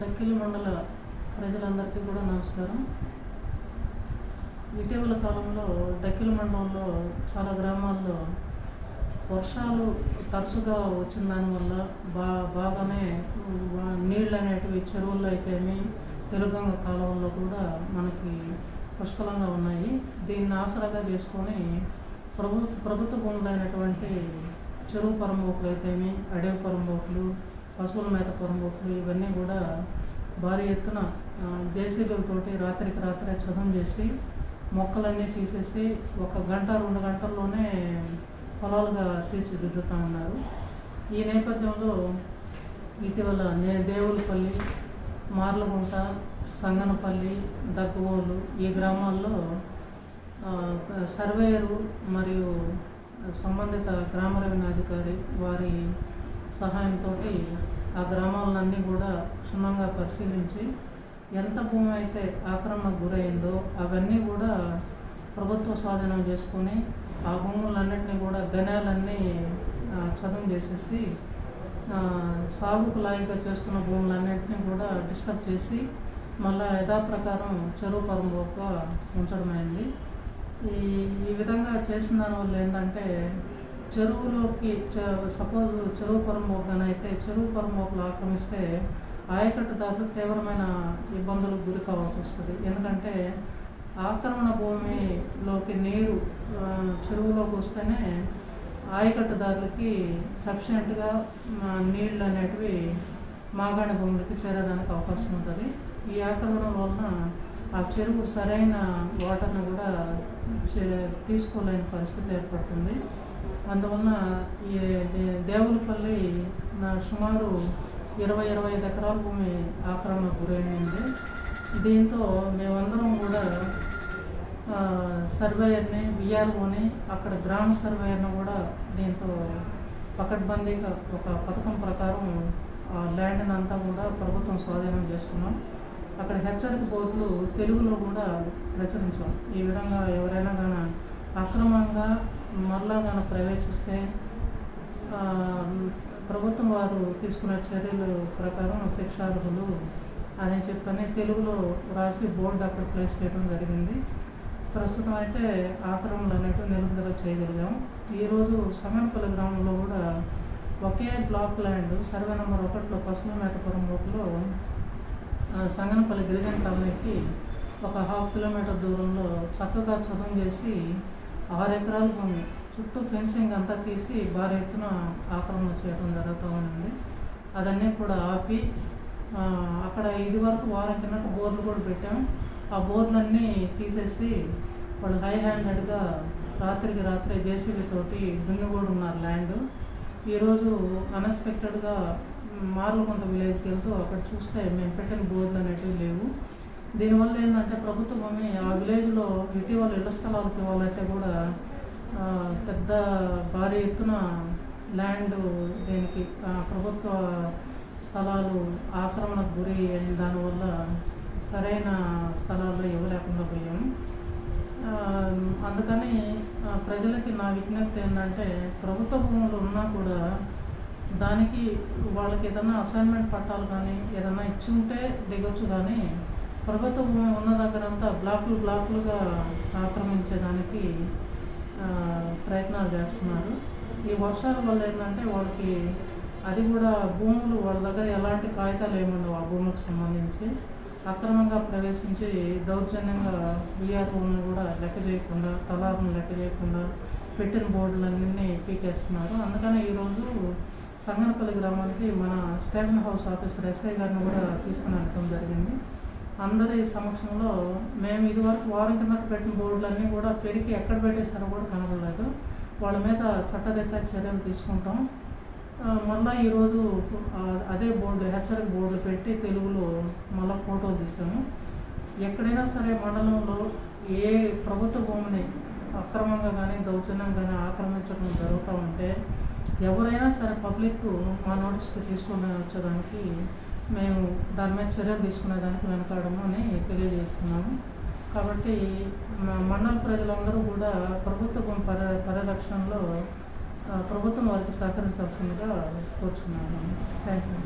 డక్కిలి మండల ప్రజలందరికీ కూడా నమస్కారం. ఇటీవల కాలంలో డక్కిలి మండలంలో చాలా గ్రామాల్లో వర్షాలు తరచుగా వచ్చిన దానివల్ల బా బాగానే నీళ్ళు అనేటివి చెరువుల్లో అయితేమి తెలుగంగ కాలంలో కూడా మనకి పుష్కలంగా ఉన్నాయి. దీన్ని ఆసరాగా చేసుకొని ప్రభు ప్రభుత్వ భూములైనటువంటి చెరువు పరంబోకులు అయితేమి అడవి పరంబోకులు పశువుల మేత పరంబోకులు ఇవన్నీ కూడా భారీ ఎత్తున జేసీబీలతోటి రాత్రికి రాత్రే చదును చేసి మొక్కలన్నీ తీసేసి ఒక గంట రెండు గంటల్లోనే పొలాలుగా తీర్చిదిద్దుతా ఉన్నారు. ఈ నేపథ్యంలో ఇటీవల నే దేవులపల్లి మార్లగుంట సంగనపల్లి దగ్గువోలు ఈ గ్రామాల్లో సర్వేయరు మరియు సంబంధిత గ్రామ రెవెన్యూ వారి సహాయంతో ఆ గ్రామాలన్నీ కూడా క్షుణ్ణంగా పరిశీలించి ఎంత భూమి అయితే ఆక్రమణకు గురైందో అవన్నీ కూడా ప్రభుత్వ స్వాధీనం చేసుకొని ఆ భూములన్నింటినీ కూడా గణాలన్నీ చదువు చేసేసి సాగుకు లాయిగా చేసుకున్న భూములన్నింటినీ కూడా డిస్టర్బ్ చేసి మళ్ళా యథాప్రకారం చెరువు పరంగా ఉంచడమైంది. ఈ ఈ విధంగా చేసిన దానివల్ల ఏంటంటే చెరువులోకి సపోజ్ చెరువు పరంబోకనైతే చెరువు పొరమోకలు ఆక్రమిస్తే ఆయకట్టుదారులు తీవ్రమైన ఇబ్బందులకు గురి కావాల్సి వస్తుంది. ఎందుకంటే ఆక్రమణ భూమిలోకి నీరు చెరువులోకి వస్తేనే ఆయకట్టుదారులకి సఫిషియెంట్గా నీళ్ళు అనేటివి మాగాణి భూములకి చేరడానికి అవకాశం ఉంటుంది. ఈ ఆక్రమణ వలన ఆ చెరువు సరైన వాటర్ని కూడా చే- తీసుకోలేని పరిస్థితి ఏర్పడుతుంది. అందువలన ఈ దేవులపల్లి నా సుమారు ఇరవై ఇరవై ఐదు ఎకరాల భూమి ఆక్రమణకు గురైంది దీంతో మేమందరం కూడా సర్వేయర్ని విఆర్ఓని అక్కడ గ్రామ సర్వేయర్ని కూడా దీంతో పకడ్బందీగా ఒక పథకం ప్రకారం ఆ ల్యాండ్ని అంతా కూడా ప్రభుత్వం స్వాధీనం చేసుకున్నాం. అక్కడ హెచ్చరిక బోర్డులు తెలుగులో కూడా ప్రచురించాం. ఈ విధంగా ఎవరైనా కానీ అక్రమంగా మరలా కానీ ప్రవేశిస్తే ప్రభుత్వం వారు తీసుకున్న చర్యలు ప్రకారం శిక్షార్హులు అని చెప్పని తెలుగులో రాసి బోర్డు అక్కడ ప్లేస్ చేయడం జరిగింది. ప్రస్తుతం అయితే ఆక్రమణలు అనేవి నిలుపుదల చేయగలిగాం ఈరోజు సమన్పల్లి గ్రామంలో కూడా ఒకే బ్లాక్ ల్యాండ్ సర్వే నెంబర్ ఒకటిలో పశువుల మేతపురం రోడ్లో సంగనపల్లి గిరిజన కాలనీకి ఒక హాఫ్ కిలోమీటర్ దూరంలో చక్కగా చదువు చేసి ఆరు ఎకరాల భూమి. చుట్టూ ఫెన్సింగ్ అంతా తీసి భారీ ఎత్తున ఆక్రమణ చేయడం జరుగుతూ ఉంది అదన్నీ కూడా ఆపి అక్కడ ఇది వరకు వారం కిందట బోర్లు కూడా పెట్టాం. ఆ బోర్లన్నీ తీసేసి వాళ్ళు హై హ్యాండెడ్గా రాత్రికి రాత్రే జేసీబీ తోటి దున్ని కూడా ఉన్నారు ల్యాండ్. ఈరోజు అన్ఎక్స్పెక్టెడ్గా మార్లకొంత విలేజ్కి వెళ్తూ అక్కడ చూస్తే మేము పెట్టిన బోర్లు అనేటివి లేవు. దీనివల్ల ఏంటంటే ప్రభుత్వ భూమి ఆ విలేజ్లో ఇటీవల ఇళ్ళ స్థలాలకు ఇవ్వాలంటే కూడా పెద్ద భారీ ఎత్తున ల్యాండ్ దీనికి ప్రభుత్వ స్థలాలు ఆక్రమణకు గురి అయిన దానివల్ల సరైన స్థలాల్లో ఇవ్వలేకుండా పోయాం. అందుకని ప్రజలకి నా విజ్ఞప్తి ఏంటంటే ప్రభుత్వ భూములు ఉన్నా కూడా దానికి వాళ్ళకి ఏదైనా అసైన్మెంట్ పట్టాలు కానీ ఏదైనా ఇచ్చి ఉంటే దిగొచ్చు కానీ ప్రభుత్వ భూమి ఉన్న దగ్గరంతా బ్లాకులు బ్లాకులుగా ఆక్రమించేదానికి ఆ, ప్రయత్నాలు చేస్తున్నారు. ఈ వర్షాల వల్ల ఏంటంటే వాళ్ళకి అది కూడా భూములు వాళ్ళ దగ్గర ఎలాంటి కాగితాలు ఏముండవు ఆ భూములకు సంబంధించి. అక్రమంగా ప్రవేశించి దౌర్జన్యంగా విఆర్ఓలను కూడా లెక్క చేయకుండా తలాలను లెక్క చేయకుండా పెట్టిన బోర్డులన్నీ పీకేస్తున్నారు. అందుకనే ఈరోజు సంగనపల్లి గ్రామానికి మన స్టేషన్ హౌస్ ఆఫీసర్ ఎస్ఐ గారిని కూడా తీసుకుని వెళ్ళడం జరిగింది. అందరి సమక్షంలో మేము ఇదివరకు వారం కింద పెట్టిన బోర్డులన్నీ కూడా పెరిగి ఎక్కడ పెట్టేశారో కూడా కనబడలేదు. వాళ్ళ మీద చట్టరీత్యా చర్యలు తీసుకుంటాం. మళ్ళీ మళ్ళా ఈరోజు అదే బోర్డు హెచ్చరిక బోర్డులు పెట్టి తెలుగులో మళ్ళీ ఫోటో తీసాము ఎక్కడైనా సరే మండలంలో ఏ ప్రభుత్వ భూమిని అక్రమంగా కానీ దౌర్జన్యం కానీ ఆక్రమించడం జరుగుతూ ఉంటే ఎవరైనా సరే పబ్లిక్ మా నోటీస్కి తీసుకుని వచ్చేదానికి మేము దాని మీద చర్యలు తీసుకునేదానికి వెనకాడము అని తెలియజేస్తున్నాము. కాబట్టి మండల ప్రజలందరూ కూడా ప్రభుత్వం పరి పరిరక్షణలో ప్రభుత్వం వారికి సహకరించాల్సిందిగా కోరుచున్నాను థ్యాంక్ యూ